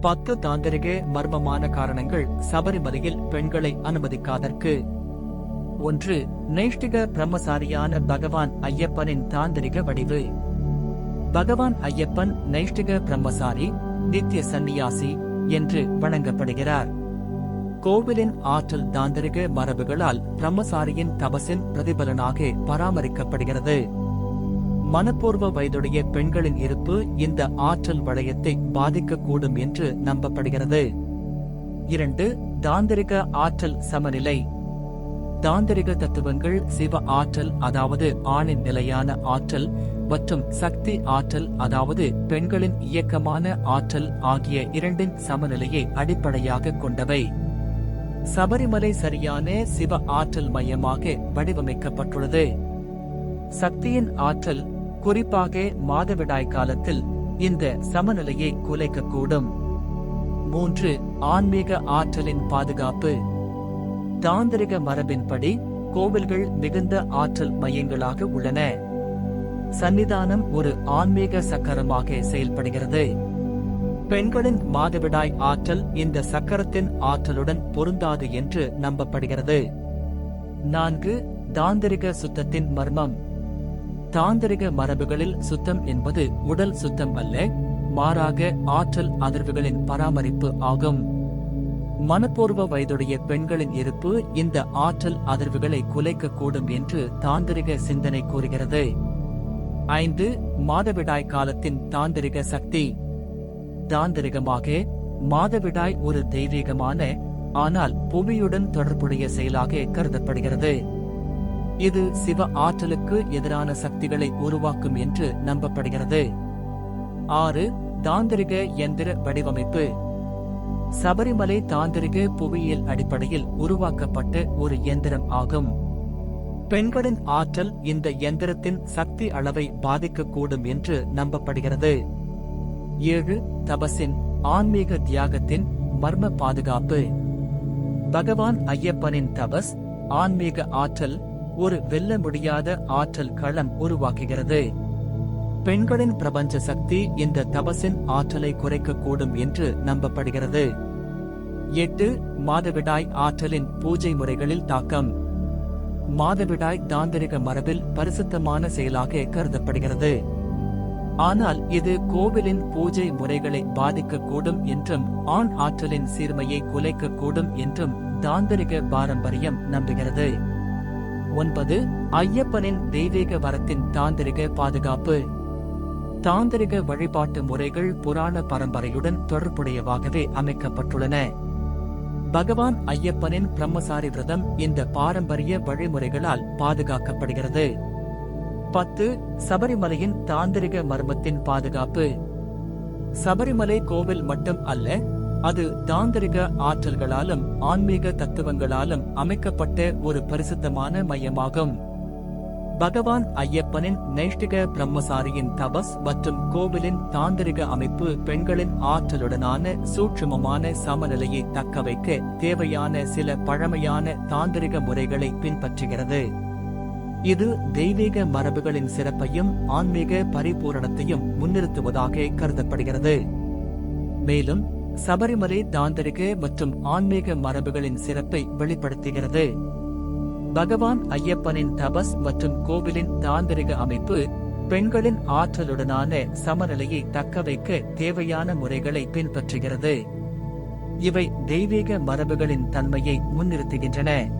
பத்து தாந்திரிக மர்மமான காரணங்கள் சபரிமலையில் பெண்களை அனுமதிக்காதற்கு. ஒன்று நைஷ்டிக பிரம்மசாரியான பகவான் ஐயப்பனின் தாந்திரிக வடிவு. பகவான் ஐயப்பன் நைஷ்டிக பிரம்மசாரி நித்திய சந்நியாசி என்று வணங்கப்படுகிறார். கோவிலின் ஆற்றல் தாந்திரிக மரபுகளால் பிரம்மசாரியின் தபசின் பிரதிபலனாக பராமரிக்கப்படுகிறது. மனப்பூர்வ வயதுடைய பெண்களின் இருப்பு இந்த ஆற்றல் வளையத்தை பாதிக்கக்கூடும் என்று நம்பப்படுகிறது. இரண்டு தாந்திரிக ஆற்றல் சமநிலை. தாந்திரிக தத்துவங்கள் சிவ ஆற்றல் அதாவது ஆணின் நிலையான ஆற்றல் மற்றும் சக்தி ஆற்றல் அதாவது பெண்களின் இயக்கமான ஆற்றல் ஆகிய இரண்டின் சமநிலையை அடிப்படையாக கொண்டவை. சபரிமலை சரியான சிவ ஆற்றல் மையமாக வடிவமைக்கப்பட்டுள்ளது. சக்தியின் ஆற்றல் குறிப்பாக மாதவிடாய் காலத்தில் இந்த சமநிலையை குலைக்கக்கூடும். மூன்று ஆன்மீக ஆற்றலின் பாதுகாப்பு. தாந்திரிக மரபின்படி கோவில்கள் மிகுந்த ஆற்றல் மையங்களாக உள்ளன. சன்னிதானம் ஒரு ஆன்மீக சக்கரமாக செயல்படுகிறது. பெண்களின் மாதவிடாய் ஆற்றல் இந்த சக்கரத்தின் ஆற்றலுடன் பொருந்தாது என்று நம்பப்படுகிறது. நான்கு தாந்திரிக சுத்தத்தின் மர்மம். தாந்திரிக மரபுகளில் சுத்தம் என்பது உடல் சுத்தம் அல்ல மாறாக ஆற்றல் அதிர்வுகளின் பராமரிப்பு ஆகும். மனப்பூர்வ வயதுடைய பெண்களின் இருப்பு இந்த ஆற்றல் அதிர்வுகளை குலைக்கக்கூடும் என்று தாந்திரிக சிந்தனை கூறுகிறது. ஐந்து மாதவிடாய் காலத்தின் தாந்திரிக சக்தி. தாந்திரிகமாக மாதவிடாய் ஒரு தெய்வீகமான ஆனால் புவியுடன் தொடர்புடைய செயலாக கருதப்படுகிறது. இது சிவ ஆற்றலுக்கு எதிரான சக்திகளை உருவாக்கும் என்று நம்பப்படுகிறது. ஆறு தாந்திரிக எந்திர வடிவமைப்பு. சபரிமலை தாந்திரிக புவியியல் அடிப்படையில் உருவாக்கப்பட்ட ஒரு எந்திரம் ஆகும். பெண்களின் ஆற்றல் இந்த எந்திரத்தின் சக்தி அளவை பாதிக்கக்கூடும் என்று நம்பப்படுகிறது. ஏழு தபசின் ஆன்மீக தியாகத்தின் மர்ம பாதுகாப்பு. பகவான் ஐயப்பனின் தபஸ் ஆன்மீக ஆற்றல் ஒரு வெல்ல முடியாத ஆற்றல் களம் உருவாக்குகிறது. பெண்களின் பிரபஞ்ச சக்தி இந்த தபசின் ஆற்றலை குறைக்கக்கூடும் என்று நம்பப்படுகிறது. எட்டு மாதவிடாய் ஆற்றலின் பூஜை முறைகளில் தாக்கம். மாதவிடாய் தாந்திரிக மரபில் பரிசுத்தமான செயலாக கருதப்படுகிறது. ஆனால் இது கோவிலின் பூஜை முறைகளை பாதிக்கக்கூடும் என்றும் ஆண் ஆற்றலின் சீர்மையை குலைக்கக்கூடும் என்றும் தாந்திரிக பாரம்பரியம் நம்புகிறது. ஒன்பது ஐயப்பனின் தெய்வீக வரத்தின் தாந்திரிக பாதுகாப்பு. தாந்திரிக வழிபாட்டு முறைகள் புராண பரம்பரையுடன் தொடர்புடையவாகவே அமைக்கப்பட்டுள்ளன. பகவான் ஐயப்பனின் பிரம்மசாரி விரதம் இந்த பாரம்பரிய வழிமுறைகளால் பாதுகாக்கப்படுகிறது. பத்து சபரிமலையின் தாந்திரிக மர்மத்தின் பாதுகாப்பு. சபரிமலை கோவில் மட்டும் அல்ல அது தாந்திரிக ஆற்றல்களாலும் ஆன்மீக தத்துவங்களாலும் அமைக்கப்பட்ட ஒரு பரிசுத்தமான மையமாகும். பகவான் ஐயப்பனின் நைஷ்டிக பிரம்மசாரியின் தபஸ் மற்றும் கோவிலின் தாந்திரிக அமைப்பு பெண்களின் ஆற்றலுடனான சூட்சுமமான சமநிலையை தக்கவைக்க தேவையான சில பழமையான தாந்திரிக முறைகளை பின்பற்றுகிறது. இது தெய்வீக மரபுகளின் சிறப்பையும் ஆன்மீக பரிபூரணத்தையும் முன்னிறுத்துவதாக கருதப்படுகிறது. மேலும் சபரிமலை தாந்தரிக மற்றும் ஆன்மீக மரபுகளின் சிறப்பை வெளிப்படுத்துகிறது. பகவான் ஐயப்பனின் தபஸ் மற்றும் கோவிலின் தாந்திரிக அமைப்பு பெண்களின் ஆற்றலுடனான சமநிலையை தக்கவைக்க தேவையான முறைகளை பின்பற்றுகிறது. இவை தெய்வீக மரபுகளின் தன்மையை முன்னிறுத்துகின்றன.